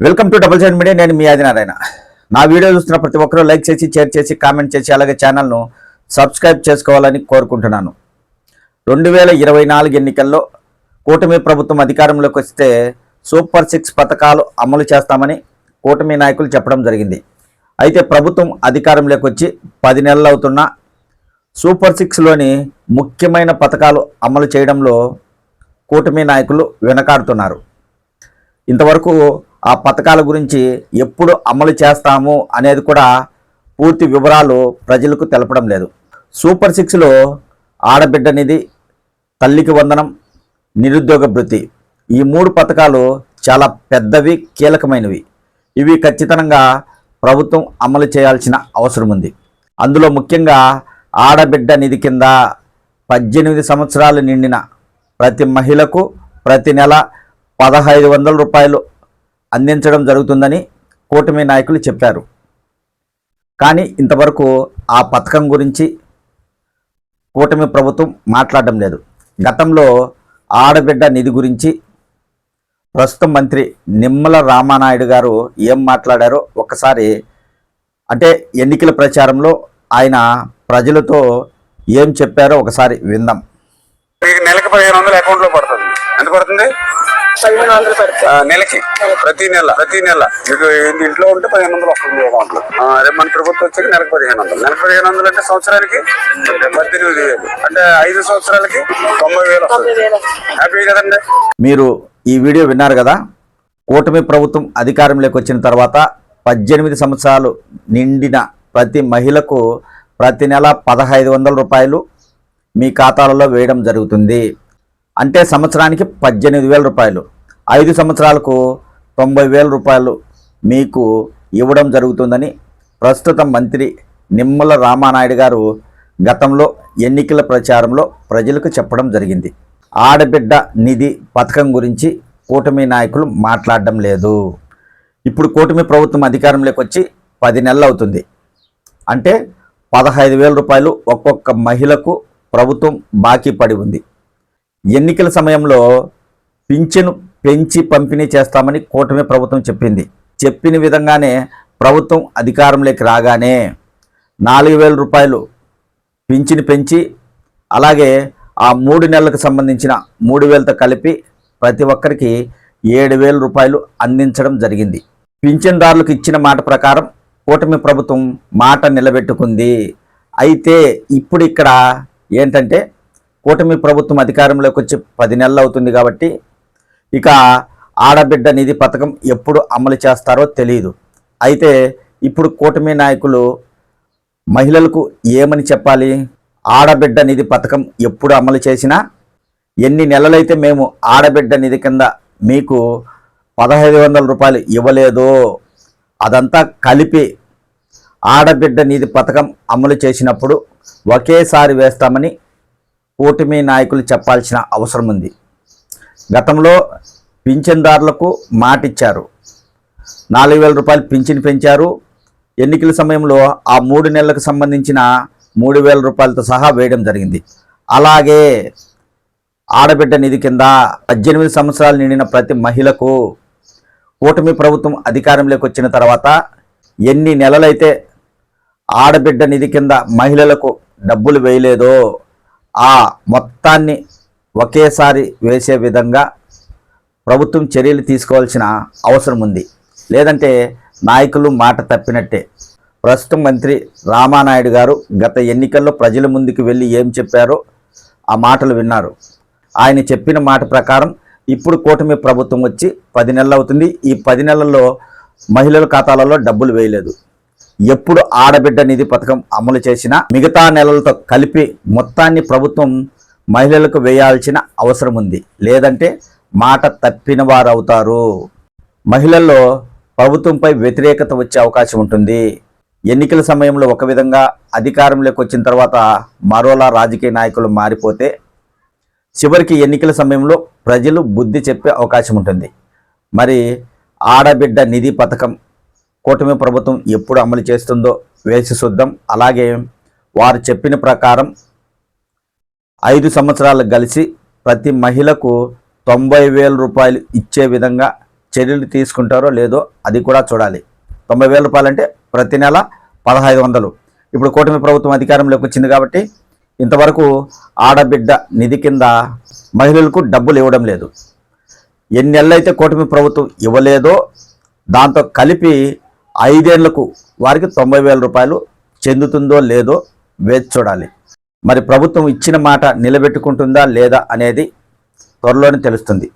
Welcome to double seven media నేను మీ ఆదినారాయణ. నా వీడియో చూస్తున్న ప్రతి ఒక్కరూ లైక్ చేసి షేర్ చేసి కామెంట్ చేసి అలాగే ఛానల్ను సబ్స్క్రైబ్ చేసుకోవాలని కోరుకుంటున్నాను. రెండు వేల ఇరవై నాలుగు ఎన్నికల్లో కూటమి ప్రభుత్వం అధికారంలోకి వస్తే సూపర్ సిక్స్ పథకాలు అమలు చేస్తామని కూటమి నాయకులు చెప్పడం జరిగింది. అయితే ప్రభుత్వం అధికారంలోకి వచ్చి పది నెలలు అవుతున్నా సూపర్ సిక్స్లోని ముఖ్యమైన పథకాలు అమలు చేయడంలో కూటమి నాయకులు వెనకాడుతున్నారు. ఇంతవరకు ఆ పథకాల గురించి ఎప్పుడు అమలు చేస్తాము అనేది కూడా పూర్తి వివరాలు ప్రజలకు తెలపడం లేదు. సూపర్ సిక్స్లో ఆడబిడ్డ నిధి తల్లికి వందనం నిరుద్యోగ భృతి ఈ మూడు పథకాలు చాలా పెద్దవి కీలకమైనవి. ఇవి ఖచ్చితంగా ప్రభుత్వం అమలు చేయాల్సిన అవసరం ఉంది. అందులో ముఖ్యంగా ఆడబిడ్డ నిధి కింద పద్దెనిమిది సంవత్సరాలు నిండిన ప్రతి మహిళకు ప్రతి నెల పదహైదు వందల రూపాయలు అందించడం జరుగుతుందని కూటమి నాయకులు చెప్పారు. కానీ ఇంతవరకు ఆ పథకం గురించి కూటమి ప్రభుత్వం మాట్లాడడం లేదు. గతంలో ఆడబిడ్డ నిధి గురించి ప్రస్తుత మంత్రి నిమ్మల రామానాయుడు గారు ఏం మాట్లాడారో ఒకసారి అంటే ఎన్నికల ప్రచారంలో ఆయన ప్రజలతో ఏం చెప్పారో ఒకసారి విందాం. మీకు నెలకు పదిహేను వందలు అకౌంట్లో పడుతుంది. ఎంత పడుతుంది? నెలకి? ప్రతి నెల ప్రతి నెల. మీకు ఇంటి- ఇంట్లో ఉంటే పదిహేను వందలు వస్తుంది అకౌంట్లో ఆ, రేపు మన ప్రభుత్వం వచ్చాక నెలకు పదిహేను వందలు. నెలకు పదిహేను వందలు అంటే సంవత్సరానికి పద్దెనిమిది వేలు. అంటే ఐదు సంవత్సరాలకి తొంభై వేలు వస్తుంది. తొమ్మిది వేలు. హ్యాపీ కదండి? మీరు ఈ వీడియో విన్నారు కదా? కూటమి ప్రభుత్వం అధికారంలోకి వచ్చిన తర్వాత పద్దెనిమిది సంవత్సరాలు నిండిన ప్రతి మహిళకు ప్రతి నెల పదహైదు వందల రూపాయలు మీ ఖాతాలలో వేయడం జరుగుతుంది. అంటే సంవత్సరానికి పద్దెనిమిది వేల రూపాయలు. ఐదు సంవత్సరాలకు తొంభై వేల రూపాయలు మీకు ఇవ్వడం జరుగుతుందని ప్రస్తుత మంత్రి నిమ్మల రామానాయుడు గారు గతంలో ఎన్నికల ప్రచారంలో ప్రజలకు చెప్పడం జరిగింది. ఆడబిడ్డ నిధి పథకం గురించి కూటమి నాయకులు మాట్లాడడం లేదు. ఇప్పుడు కూటమి ప్రభుత్వం అధికారంలోకి వచ్చి పది నెలలు అవుతుంది. అంటే పదహైదు వేల రూపాయలు ఒక్కొక్క మహిళకు ప్రభుత్వం బాకీ పడి ఉంది. ఎన్నికల సమయంలో పింఛను పెంచి పంపిణీ చేస్తామని కూటమి ప్రభుత్వం చెప్పింది. చెప్పిన విధంగానే ప్రభుత్వం అధికారంలోకి రాగానే నాలుగు వేల రూపాయలు పింఛను పెంచి అలాగే ఆ మూడు నెలలకు సంబంధించిన మూడు వేలతో కలిపి ప్రతి ఒక్కరికి ఏడు వేల రూపాయలు అందించడం జరిగింది. పింఛన్దారులకు ఇచ్చిన మాట ప్రకారం కూటమి ప్రభుత్వం మాట నిలబెట్టుకుంది. అయితే ఇప్పుడు ఇక్కడ ఏంటంటే కూటమి ప్రభుత్వం అధికారంలోకి వచ్చి పది నెలలు అవుతుంది కాబట్టి ఇక ఆడబిడ్డ నిధి పథకం ఎప్పుడు అమలు చేస్తారో తెలియదు అయితే ఇప్పుడు కూటమి నాయకులు మహిళలకు ఏమని చెప్పాలి? ఆడబిడ్డ నిధి పథకం ఎప్పుడు అమలు చేసినా ఎన్ని నెలలైతే మేము ఆడబిడ్డ నిధి కింద మీకు పదహైదు వందల రూపాయలు ఇవ్వలేదో అదంతా కలిపి ఆడబిడ్డ నిధి పథకం అమలు చేసినప్పుడు ఒకేసారి వేస్తామని కూటమి నాయకులు చెప్పాల్సిన అవసరం ఉంది. గతంలో పింఛన్దారులకు మాటిచ్చారు. నాలుగు వేల రూపాయలు పింఛన్ పెంచారు. ఎన్నికల సమయంలో ఆ మూడు నెలలకు సంబంధించిన మూడు వేల రూపాయలతో సహా వేయడం జరిగింది. అలాగే ఆడబిడ్డ నిధి కింద పద్దెనిమిది సంవత్సరాలు నిండిన ప్రతి మహిళకు కూటమి ప్రభుత్వం అధికారంలోకి వచ్చిన తర్వాత ఎన్ని నెలలైతే ఆడబిడ్డ నిధి కింద మహిళలకు డబ్బులు వేయలేదో ఆ మొత్తాన్ని ఒకేసారి వేసే విధంగా ప్రభుత్వం చర్యలు తీసుకోవాల్సిన అవసరం ఉంది. లేదంటే నాయకులు మాట తప్పినట్టే. ప్రస్తుతం మంత్రి రామానాయుడు గారు గత ఎన్నికల్లో ప్రజల ముందుకు వెళ్ళి ఏం చెప్పారో ఆ మాటలు విన్నారు. ఆయన చెప్పిన మాట ప్రకారం ఇప్పుడు కూటమి ప్రభుత్వం వచ్చి పది నెలలు అవుతుంది. ఈ పది నెలల్లో మహిళల ఖాతాలలో డబ్బులు వేయలేదు. ఎప్పుడు ఆడబిడ్డ నిధి పథకం అమలు చేసినా మిగతా నెలలతో కలిపి మొత్తాన్ని ప్రభుత్వం మహిళలకు వేయాల్సిన అవసరం ఉంది. లేదంటే మాట తప్పిన వారవుతారు. మహిళల్లో ప్రభుత్వంపై వ్యతిరేకత వచ్చే అవకాశం ఉంటుంది. ఎన్నికల సమయంలో ఒక విధంగా అధికారంలోకి వచ్చిన తర్వాత మరోలా రాజకీయ నాయకులు మారిపోతే చివరికి ఎన్నికల సమయంలో ప్రజలు బుద్ధి చెప్పే అవకాశం ఉంటుంది. మరి ఆడబిడ్డ నిధి పథకం కూటమి ప్రభుత్వం ఎప్పుడు అమలు చేస్తుందో వేసి చూద్దాం. అలాగే వారు చెప్పిన ప్రకారం ఐదు సంవత్సరాలు కలిసి ప్రతి మహిళకు తొంభై వేల రూపాయలు ఇచ్చే విధంగా చర్యలు తీసుకుంటారో లేదో అది కూడా చూడాలి. తొంభై వేల రూపాయలు అంటే ప్రతి నెల పదహైదు వందలు. ఇప్పుడు కూటమి ప్రభుత్వం అధికారంలోకి వచ్చింది కాబట్టి ఇంతవరకు ఆడబిడ్డ నిధి కింద మహిళలకు డబ్బులు ఇవ్వడం లేదు. ఎన్నెళ్ళైతే కూటమి ప్రభుత్వం ఇవ్వలేదో దాంతో కలిపి ఐదేళ్ళకు వారికి తొంభై వేల రూపాయలు చెందుతుందో లేదో వేచి చూడాలి. మరి ప్రభుత్వం ఇచ్చిన మాట నిలబెట్టుకుంటుందా లేదా అనేది త్వరలోనే తెలుస్తుంది.